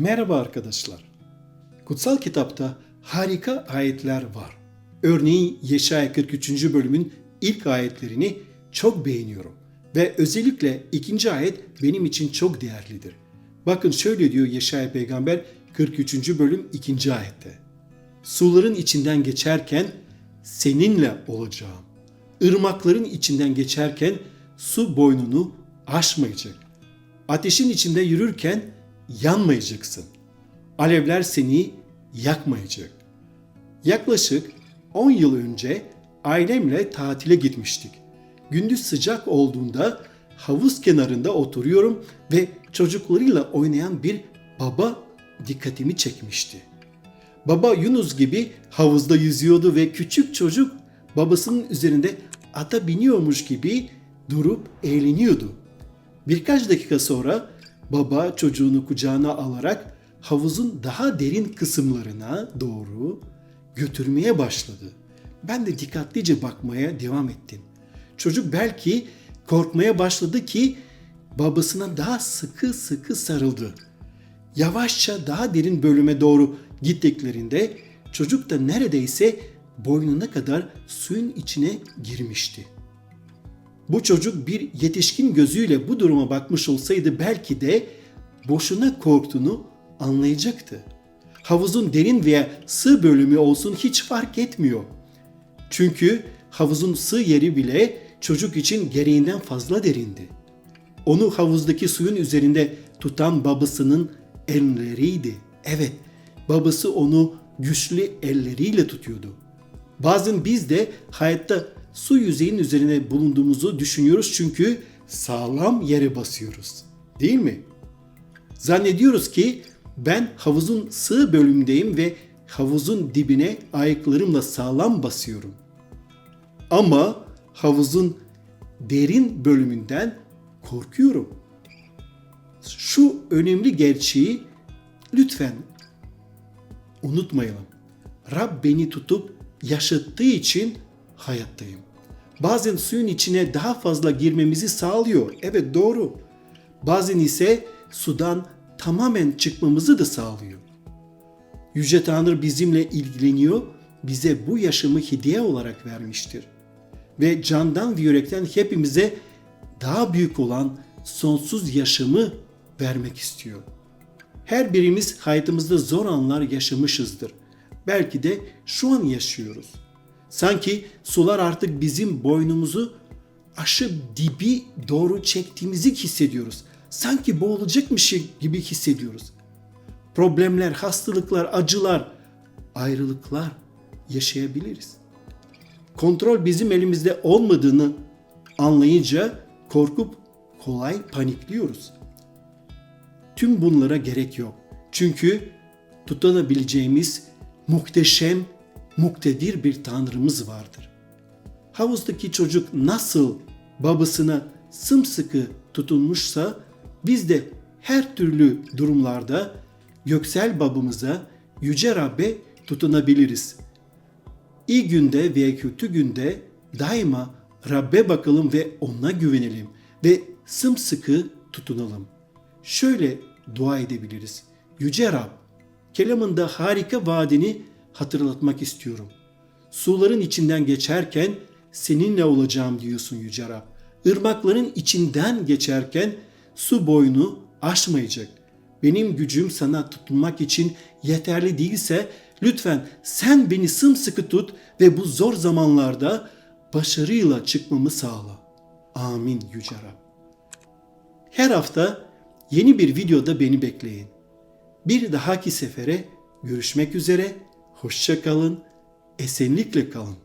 Merhaba arkadaşlar. Kutsal kitapta harika ayetler var. Örneğin Yeşaya 43. bölümün ilk ayetlerini çok beğeniyorum. Ve özellikle ikinci ayet benim için çok değerlidir. Bakın şöyle diyor Yeşaya peygamber 43. bölüm 2. ayette. Suların içinden geçerken seninle olacağım. Irmakların içinden geçerken su boynunu aşmayacak. Ateşin içinde yürürken yanmayacaksın. Alevler seni yakmayacak. Yaklaşık 10 yıl önce ailemle tatile gitmiştik. Gündüz sıcak olduğunda havuz kenarında oturuyorum ve çocuklarıyla oynayan bir baba dikkatimi çekmişti. Baba Yunus gibi havuzda yüzüyordu ve küçük çocuk babasının üzerinde ata biniyormuş gibi durup eğleniyordu. Birkaç dakika sonra baba çocuğunu kucağına alarak havuzun daha derin kısımlarına doğru götürmeye başladı. Ben de dikkatlice bakmaya devam ettim. Çocuk belki korkmaya başladı ki babasına daha sıkı sıkı sarıldı. Yavaşça daha derin bölüme doğru gittiklerinde çocuk da neredeyse boynuna kadar suyun içine girmişti. Bu çocuk bir yetişkin gözüyle bu duruma bakmış olsaydı belki de boşuna korktuğunu anlayacaktı. Havuzun derin veya sığ bölümü olsun hiç fark etmiyor. Çünkü havuzun sığ yeri bile çocuk için gereğinden fazla derindi. Onu havuzdaki suyun üzerinde tutan babasının elleriydi. Evet, babası onu güçlü elleriyle tutuyordu. Bazen biz de hayatta su yüzeyinin üzerine bulunduğumuzu düşünüyoruz çünkü sağlam yere basıyoruz. Değil mi? Zannediyoruz ki ben havuzun sığ bölümündeyim ve havuzun dibine ayaklarımla sağlam basıyorum. Ama havuzun derin bölümünden korkuyorum. Şu önemli gerçeği lütfen unutmayalım. Rab beni tutup yaşattığı için hayattayım. Bazen suyun içine daha fazla girmemizi sağlıyor. Evet doğru. Bazen ise sudan tamamen çıkmamızı da sağlıyor. Yüce Tanrı bizimle ilgileniyor, bize bu yaşamı hediye olarak vermiştir. Ve candan ve yürekten hepimize daha büyük olan sonsuz yaşamı vermek istiyor. Her birimiz hayatımızda zor anlar yaşamışızdır. Belki de şu an yaşıyoruz. Sanki sular artık bizim boynumuzu aşıp dibi doğru çektiğimizi hissediyoruz. Sanki boğulacakmış gibi hissediyoruz. Problemler, hastalıklar, acılar, ayrılıklar yaşayabiliriz. Kontrol bizim elimizde olmadığını anlayınca korkup kolay panikliyoruz. Tüm bunlara gerek yok. Çünkü tutanabileceğimiz muhteşem, muktedir bir Tanrımız vardır. Havuzdaki çocuk nasıl babasına sımsıkı tutunmuşsa biz de her türlü durumlarda göksel babamıza, yüce Rabbe tutunabiliriz. İyi günde veya kötü günde daima Rabbe bakalım ve ona güvenelim ve sımsıkı tutunalım. Şöyle dua edebiliriz. Yüce Rab, kelamında harika vaadini hatırlatmak istiyorum. Suların içinden geçerken seninle olacağım diyorsun Yüce Rab. Irmakların içinden geçerken su boyunu aşmayacak. Benim gücüm sana tutunmak için yeterli değilse lütfen sen beni sımsıkı tut ve bu zor zamanlarda başarıyla çıkmamı sağla. Amin Yüce Rab. Her hafta yeni bir videoda beni bekleyin. Bir dahaki sefere görüşmek üzere, hoşça kalın, esenlikle kalın.